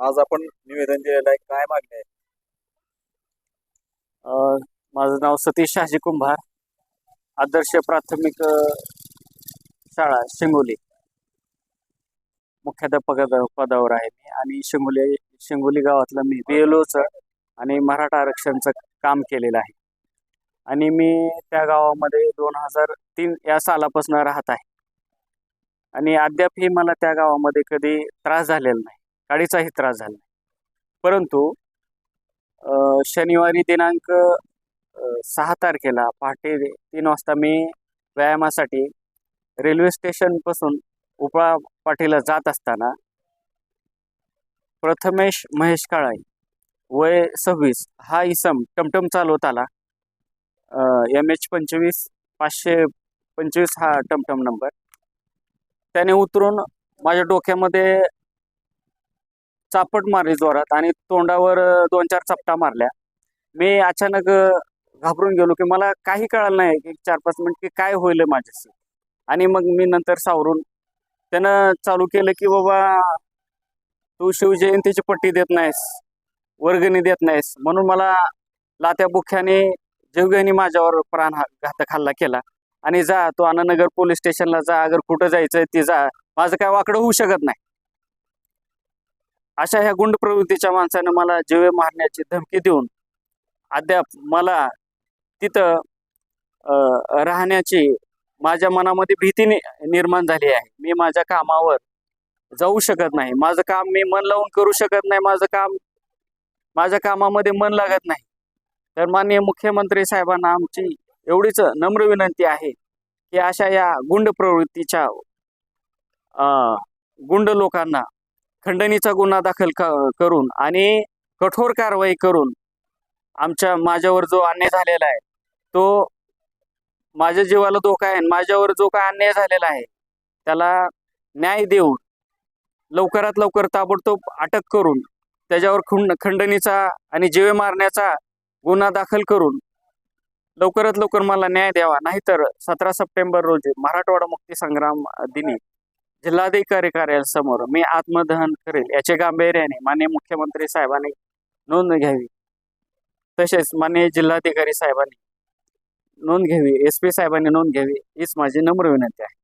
आज आपण निवेदन दिलेलं आहे काय मागणी आहे? माझं नाव सतीश शहाजी कुंभार आदर्श प्राथमिक शाळा शिंगोली. मुख्याध्यापक पदावर आहे मी आणि शिंगोली शिंगोली गावातलं मी बी आणि मराठा आरक्षणचं काम केलेलं आहे. आणि मी त्या गावामध्ये दोन हजार तीन या सालापासून राहत आहे. आणि अद्यापही मला त्या गावामध्ये कधी त्रास झालेला नाही. गाडीचाही त्रास झाला परंतु शनिवारी दिनांक सहा तारखेला पहाटे तीन वाजता मी व्यायामासाठी रेल्वे स्टेशनपासून उपळा पाटीला जात असताना प्रथमेश महेश काळाई वय सव्वीस हा इसम टमटम चालवत आला. एम एच पंचवीस पाचशे पंचवीस हा टमटम नंबर. त्याने उतरून माझ्या डोक्यामध्ये चापट मारली जोरात आणि तोंडावर दोन चार चपटा मारल्या. मी अचानक घाबरून गेलो की मला काही कळालं नाही की चार पाच मिनिट की काय होईल माझ्याशी. आणि मग मी नंतर सावरून त्यानं चालू केलं की बाबा तू शिवजयंतीची पट्टी देत नाहीस वर्गणी देत नाहीस. म्हणून मला लात्या बुख्याने जीवघेणी माझ्यावर प्राण घातक हल्ला केला. आणि जा तू आनंदनगर पोलीस स्टेशनला जा अगर कुठं जायचं ते जा. माझं काय वाकडं होऊ शकत नाही. अशा ह्या गुंड प्रवृत्तीच्या माणसानं मला जीवे मारण्याची धमकी देऊन अद्याप मला तिथं राहण्याची माझ्या मनामध्ये भीती निर्माण झाली आहे. मी माझ्या कामावर जाऊ शकत नाही. माझं काम मी मन लावून करू शकत नाही. माझं काम माझ्या कामामध्ये मन लागत नाही. तर माननीय मुख्यमंत्री साहेबांना आमची एवढीच नम्र विनंती आहे की अशा या गुंड प्रवृत्तीच्या गुंड लोकांना खंडणीचा गुन्हा दाखल करून आणि कठोर कारवाई करून आमच्या माझ्यावर जो अन्याय झालेला आहे तो माझ्या जीवाला धोका आहे माझ्यावर जो काय अन्याय झालेला आहे त्याला न्याय देऊन लवकरात लवकर ताबडतोब अटक करून त्याच्यावर खंड खंडणीचा आणि जीवे मारण्याचा गुन्हा दाखल करून लवकरात लवकर मला न्याय द्यावा. नाहीतर सतरा सप्टेंबर रोजी मराठवाडा मुक्ती संग्राम दिनी जिल्हाधिकारी कार्यालयासमोर मी आत्मदहन करेल याचे गांभीर्याने माननीय मुख्यमंत्री साहेबांनी नोंद घ्यावी. तसेच माननीय जिल्हाधिकारी साहेबांनी नोंद घ्यावी एस पी साहेबांनी नोंद घ्यावी हीच माझी नम्र विनंती आहे.